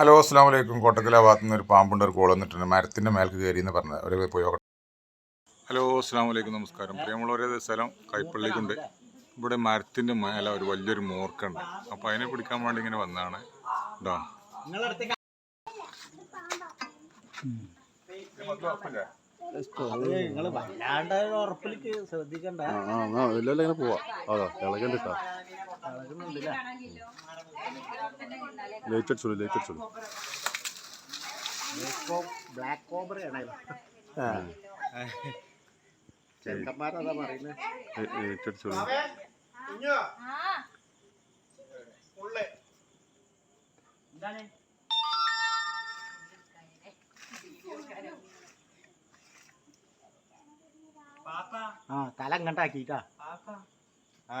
Hello അസ്സാം വലൈക്കും കോട്ടക്കല ഭാഗത്തു നിന്ന് ഒരു പാമ്പുണ്ട് ഒരു കോൾ വന്നിട്ടുണ്ട്. മരത്തിന്റെ മേൽക്ക് കയറി എന്ന് പറഞ്ഞത് അവർ പോയി ഹലോ അസ്സാം വലൈക്കും നമസ്കാരം. പ്രിയമുള്ളവരെ സ്ഥലം കൈപ്പള്ളിക്കുണ്ട്. ഇവിടെ മരത്തിന്റെ മേലെ ഒരു വലിയൊരു മോർക്കുണ്ട്. അപ്പോൾ അതിനെ പിടിക്കാൻ വേണ്ടി ഇങ്ങനെ വന്നതാണ്. കേട്ടോ നിങ്ങൾ വല്ലാണ്ട് ഉറപ്പിലേക്ക് ശ്രദ്ധിക്കണ്ട. ആ ഇങ്ങനെ പോവാ. അതാ ഇളകണ്ടിട്ടാ. ലേറ്റ് അടിച്ചോളൂ ലേറ്റ് അടിച്ചോളൂ ബ്ലാക്ക് കോബ്രയാണല്ലോ ചെറുക്കന്മാരതാ പറയുന്നത് ലേറ്റ് അടിച്ചോളൂ ആ തല ഇങ്ങോട്ടാക്കിട്ടാ ആ.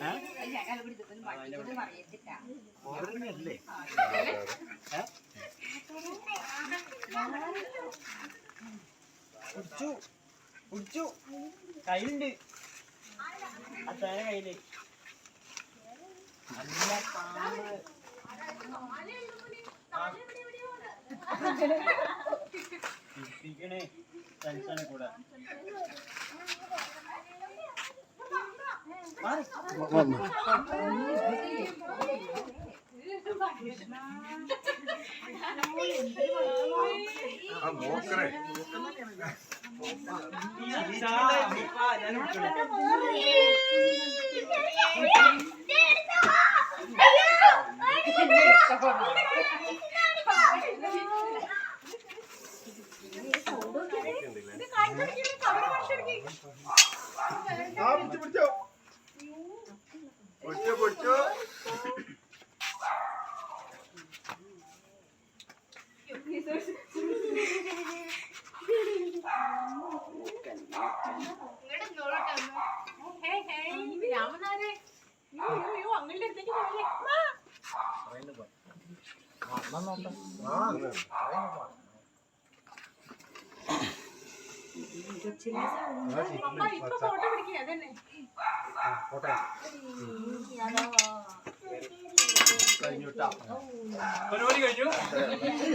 അല്ലേ കോബ്രയല്ലേ പിടിച്ചു പിടിച്ചു കയ്യിലുണ്ട്. അച്ഛനെ കയ്യിൽ. നല്ല പാമ്പ്. ഇരിക്കണേ ടെൻഷനെ കൂടെ. ആ പിടിച്ചു ഇതാ, പരിപാടി കഴിഞ്ഞു?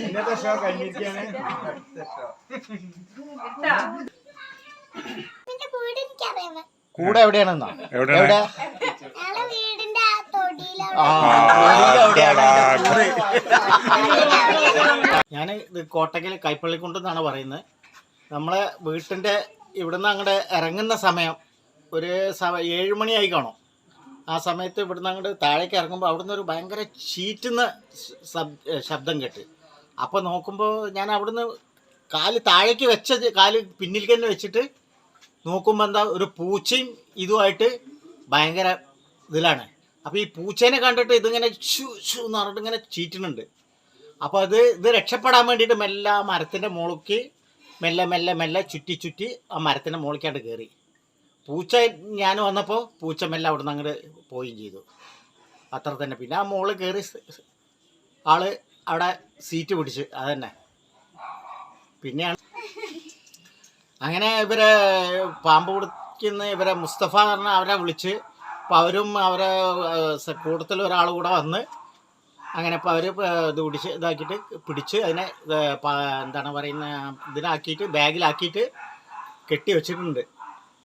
ഇന്നത്തെ ഷോ കഴിഞ്ഞിരിക്കുകയാണ്. കൂടെ എവിടെയാണെന്നാ? എവിടെയാണ്? എവിടെ? ഞാൻ ഇത് കോട്ടക്കൽ കൈപ്പള്ളി എന്നാണ് പറയുന്നത്. നമ്മളെ വീട്ടിന്റെ ഇവിടുന്ന് അങ്ങോട്ട് ഇറങ്ങുന്ന സമയം ഒരു സ ഏഴ് മണിയായി കാണും. ആ സമയത്ത് ഇവിടുന്ന് അങ്ങോട്ട് താഴേക്ക് ഇറങ്ങുമ്പോൾ അവിടുന്ന് ഒരു ഭയങ്കര ചീറ്റുന്ന ശബ്ദം കേട്ട്. അപ്പോൾ നോക്കുമ്പോൾ ഞാൻ അവിടുന്ന് കാൽ താഴേക്ക് വെച്ച കാൽ പിന്നിൽ തന്നെ വെച്ചിട്ട് നോക്കുമ്പോൾ എന്താ ഒരു പൂച്ചയും ഇതുമായിട്ട് ഭയങ്കര ഇതിലാണ്. അപ്പോൾ ഈ പൂച്ചേനെ കണ്ടിട്ട് ഇതിങ്ങനെ ഷു ഷു എന്ന് പറഞ്ഞിട്ട് ഇങ്ങനെ ചീറ്റുന്നുണ്ട്. അപ്പോൾ അത് ഇത് രക്ഷപ്പെടാൻ വേണ്ടിയിട്ട് മെല്ലെ ആ മരത്തിന്റെ മുകളിലേക്ക് മെല്ലെ മെല്ലെ മെല്ലെ ചുറ്റി ചുറ്റി ആ മരത്തിന്റെ മുകളിലേക്കാണ്ട് കയറി പൂച്ച ഞാൻ വന്നപ്പോൾ പൂച്ച മെല്ലെ അവിടെ നിന്ന് അങ്ങോട്ട് പോവുകയും ചെയ്തു. അത്ര തന്നെ. പിന്നെ ആ മുകളിൽ കയറി ആൾ അവിടെ സീറ്റ് പിടിച്ച്. അതന്നെ. പിന്നെയാണ്. അങ്ങനെ ഇവരെ പാമ്പ് പിടിക്കുന്ന ഇവരെ മുസ്തഫ എന്ന് അവരെ വിളിച്ച് അപ്പോൾ അവരും അവരെ കൂട്ടത്തിൽ ഒരാൾ കൂടെ വന്ന് അങ്ങനെ അപ്പോൾ അവർ ഇത് പിടിച്ച് ഇതാക്കിയിട്ട് പിടിച്ച് അതിനെ എന്താണ് പറയുന്ന ഇതിനാക്കിയിട്ട് ബാഗിലാക്കിയിട്ട് കെട്ടി വെച്ചിട്ടുണ്ട്.